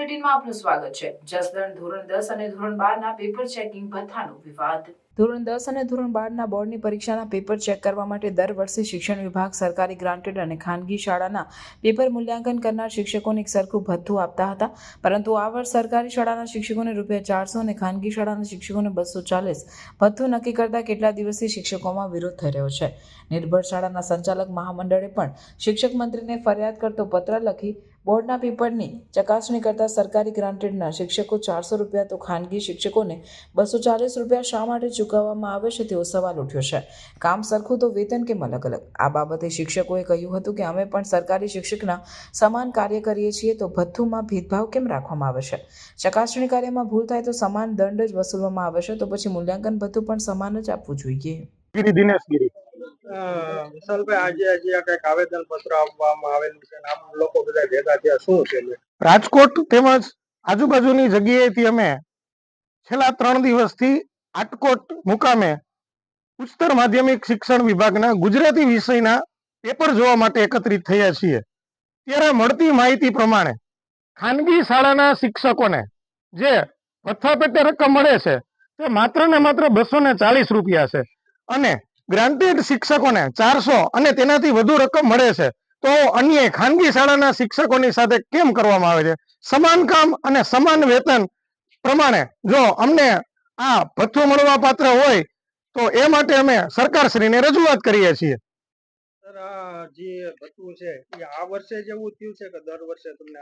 બુલેટિનમાં આપનું સ્વાગત છે. જસદણ ધોરણ દસ અને ધોરણ બારના પેપર ચેકિંગ ભથ્થાનો વિવાદ. ધોરણ દસ અને ધોરણ બારના બોર્ડની પરીક્ષાના પેપર ચેક કરવા માટે દર વર્ષે શિક્ષણ વિભાગ સરકારી ગ્રાન્ટેડ અને ખાનગી શાળાના પેપર મૂલ્યાંકન કરનાર શિક્ષકોને એક સરખું ભથ્થું આપતા હતા. પરંતુ આ વર્ષ સરકારી શાળાના શિક્ષકોને રૂપિયા ચારસો અને ખાનગી શાળાના શિક્ષકોને બસો ચાલીસ ભથ્થું નક્કી કરતા કેટલા દિવસથી શિક્ષકોમાં વિરોધ થઈ રહ્યો છે. નિર્ભર શાળાના સંચાલક મહામંડળે પણ શિક્ષક મંત્રીને ફરિયાદ કરતો પત્ર લખી બોર્ડના પેપરની ચકાસણી કરતા સરકારી ગ્રાન્ટેડના શિક્ષકો ચારસો રૂપિયા તો ખાનગી શિક્ષકોને બસો ચાલીસ રૂપિયા શા માટે ચૂકવવામાં આવે છે તેવો સવાલ ઉઠ્યો છે. કામ સરખું તો વેતન કેમ અલગ અલગ? આ બાબતે શિક્ષકોએ કહ્યું હતું કે અમે પણ સરકારી શિક્ષકના સમાન કાર્ય કરીએ છીએ તો ભથ્થુમાં ભેદભાવ કેમ રાખવામાં આવે છે? ચકાસણી કાર્યમાં ભૂલ થાય તો સમાન દંડ જ વસૂલવામાં આવે છે તો પછી મૂલ્યાંકન ભથ્થું પણ સમાન જ આપવું જોઈએ. ગીરી દિનેશગીરી. વિશાલભાઈ, આજે આજે રાજકોટ તેમજ આજુબાજુની જગ્યાએથી અમે છેલ્લા ત્રણ દિવસથી આટકોટ મુકામે ઉચ્ચતર માધ્યમિક શિક્ષણ વિભાગના ગુજરાતી વિષયના પેપર જોવા માટે એકત્રિત થયા છીએ. ત્યારે મળતી માહિતી પ્રમાણે ખાનગી શાળાના શિક્ષકોને જે ભથ્થા પેટે રકમ મળે છે તે માત્ર ને માત્ર બસો ને ચાલીસ રૂપિયા છે. અને ગ્રાન્ટેડ શિક્ષકોને ચારસો અને તેનાથી વધુ રકમ મળે છે. તો અન્ય ખાનગી શાળાના શિક્ષકોની સાથે કેમ કરવામાં આવે છે? સમાન કામ અને સમાન વેતન પ્રમાણે જો અમને આ ભથ્થું મળવા પાત્ર હોય તો એ માટે અમે સરકારશ્રીને રજૂઆત કરીએ છીએ. જે ભથ્થું છે એ આ વર્ષે જ એવું થયું છે કે દર વર્ષે તમને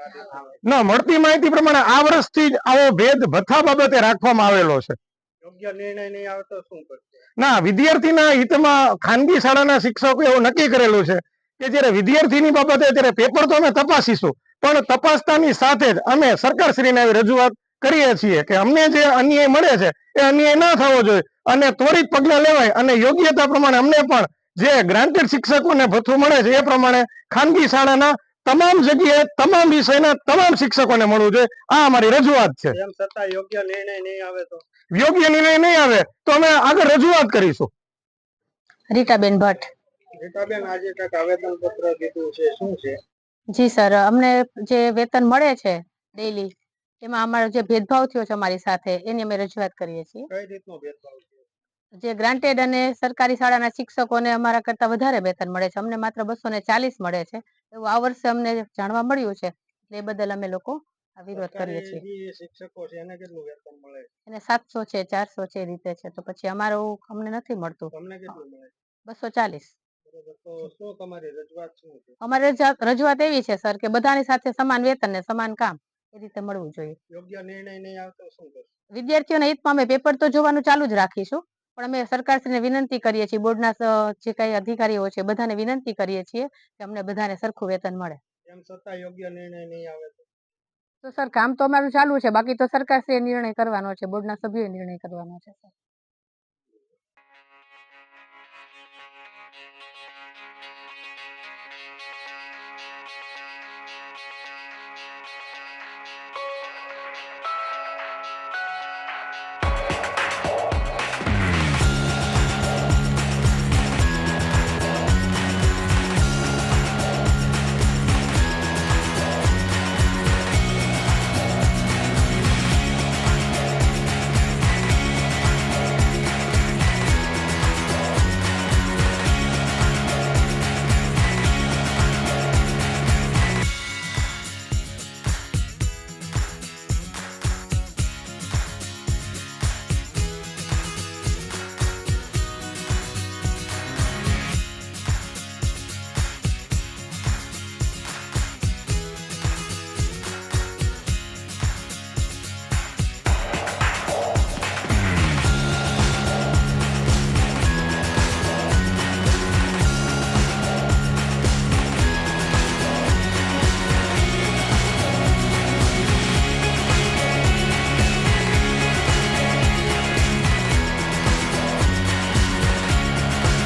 ના મળતી માહિતી પ્રમાણે આ વર્ષથી જ આવો ભેદ ભથ્થા બાબતે રાખવામાં આવેલો છે. ના, વિદ્યાર્થીના હિતમાં ખાનગી શાળાના શિક્ષકો એવું નક્કી કરેલું છે કે જ્યારે વિદ્યાર્થીની બાબતે ત્યારે પેપર તો અમે તપાસીશું, પણ તપાસતાની સાથે જ અમે સરકારશ્રીને આવી રજૂઆત કરીએ છીએ કે અમને જે અન્યાય મળે છે એ અન્યાય ના થવો જોઈએ અને ત્વરિત પગલાં લેવાય અને યોગ્યતા પ્રમાણે અમને પણ જે ગ્રાન્ટેડ શિક્ષકોને ભથ્થું મળે છે એ પ્રમાણે ખાનગી શાળાના તમામ જગ્યાએ તમામ વિષયના તમામ શિક્ષકોને મળવું જોઈએ. આ અમારી રજૂઆત છે. છતાં યોગ્ય નિર્ણય નહીં આવે તો? યોગ્ય નિર્ણય નહીં આવે તો અમે આગળ રજૂઆત કરીશું. રીટાબેન ભટ્ટ. રીટાબેન આજે કંઈક આવેદન પત્ર દીધું છે. શું છે? જી સર. અમને જે વેતન મળે છે ડેઈલી એમાં અમારો જે ભેદભાવ થયો છે અમારી સાથે એની અમે રજૂઆત કરીએ છીએ. કઈ રીતનો ભેદભાવ જે ગ્રાન્ટેડ અને સરકારી શાળાના શિક્ષકોને અમારા કરતા વધારે વેતન મળે છે. અમને માત્ર બસો ને ચાલીસ મળે છે. એવું આ વર્ષે અમને જાણવા મળ્યું છે. એટલે એ બદલ અમે લોકો વિરોધ કરીએ છીએ. શિક્ષકો છે એને કેટલું વેતન મળે એને સાતસો છે ચારસો છે એ રીતે છે. તો પછી અમારું અમને નથી મળતું. તમને કેટલું મળે બસો ચાલીસ. અમારે રજૂઆત એવી છે સર કે બધાની સાથે સમાન વેતન ને સમાન કામ એ રીતે મળવું જોઈએ. યોગ્ય નિર્ણય નહીં આવે શું વિદ્યાર્થીઓના હિતમાં અમે પેપર તો જોવાનું ચાલુ જ રાખીશું. પણ અમે સરકારશ્રીને વિનંતી કરીએ છીએ બોર્ડના જે કઈ અધિકારીઓ છે બધાને વિનંતી કરીએ છીએ કે અમને બધાને સરખું વેતન મળે. તેમ છતાં યોગ્ય નિર્ણય નહીં આવે તો? તો સર કામ તો અમારું ચાલુ છે બાકી તો સરકારશ્રીએ નિર્ણય કરવાનો છે બોર્ડના સભ્યોએ નિર્ણય કરવાનો છે સર.